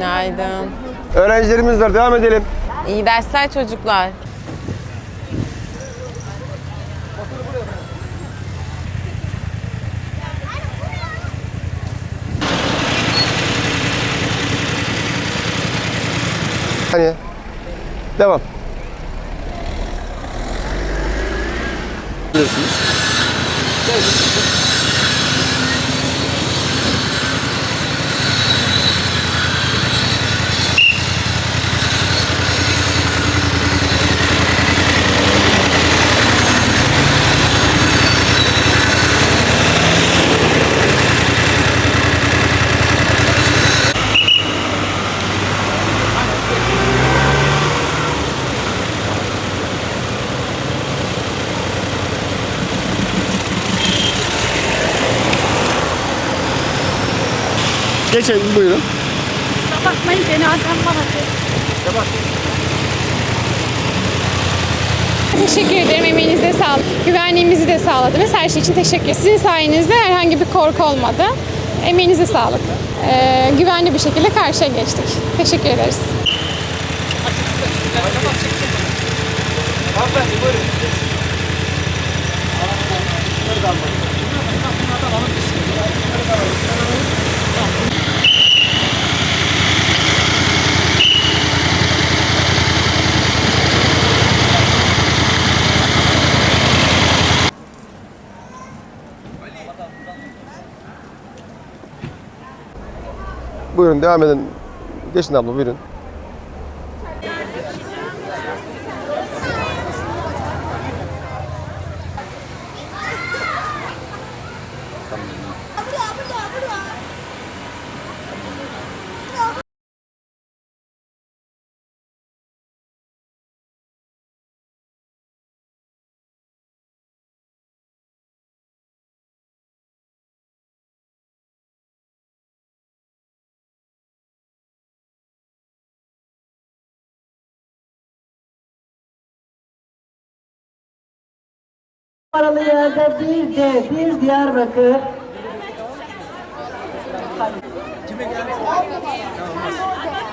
Günaydın. Öğrencilerimiz var. Devam edelim. İyi dersler çocuklar. Hani devam. Geçelim buyurun. Bakmayın cenazem bana. Teşekkür ederim. Emeğinize sağlık. Güvenliğimizi de sağladınız. Her şey için teşekkür ederim. Sizin sayenizde herhangi bir korku olmadı. Emeğinize sağlık. Ee, güvenli bir şekilde karşıya geçtik. Teşekkür ederiz. Buyurun devam edin. Geçin abla buyurun. Numaralı yerde bir D, bir Diyarbakır.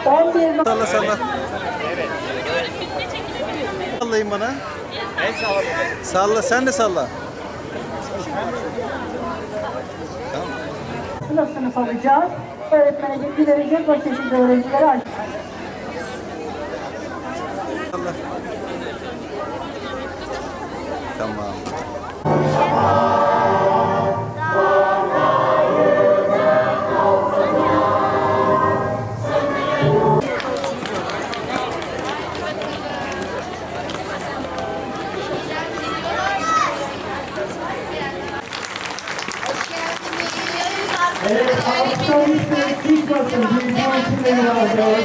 On bir Salla salla. Sallayın bana. Salla sen de salla. sınıf sınıf alacağız. Öğretmene bilgi verecek, o şekilde öğrencilere aç. Salla. Tamam. Bir tanesini alacağız.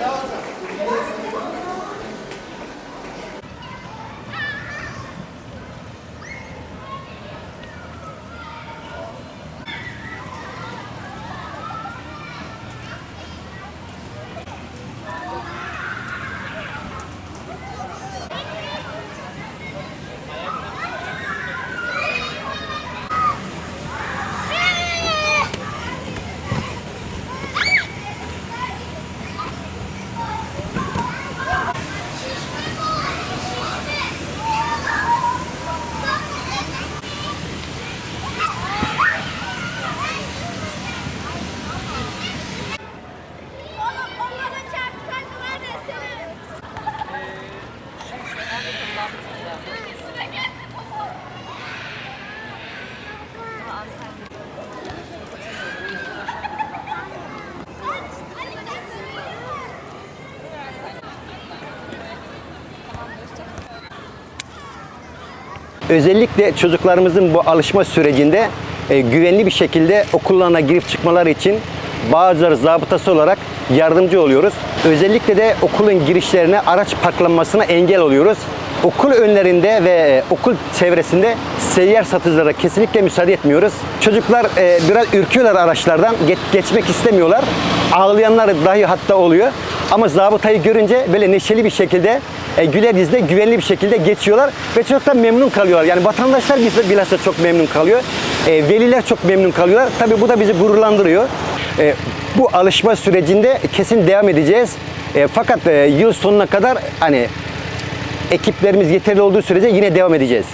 Onlara Özellikle çocuklarımızın bu alışma sürecinde e, güvenli bir şekilde okullarına girip çıkmaları için bazıları zabıtası olarak yardımcı oluyoruz. Özellikle de okulun girişlerine araç parklanmasına engel oluyoruz. Okul önlerinde ve e, okul çevresinde seyyar satıcılara kesinlikle müsaade etmiyoruz. Çocuklar e, biraz ürküyorlar araçlardan, geç- geçmek istemiyorlar. Ağlayanlar dahi hatta oluyor. Ama zabıtayı görünce böyle neşeli bir şekilde, e, güler yüzle, güvenli bir şekilde geçiyorlar ve çok da memnun kalıyorlar. Yani vatandaşlar biz- bilhassa çok memnun kalıyor. E, veliler çok memnun kalıyorlar. Tabii bu da bizi gururlandırıyor. E, bu alışma sürecinde kesin devam edeceğiz. E, fakat e, yıl sonuna kadar hani ekiplerimiz yeterli olduğu sürece yine devam edeceğiz.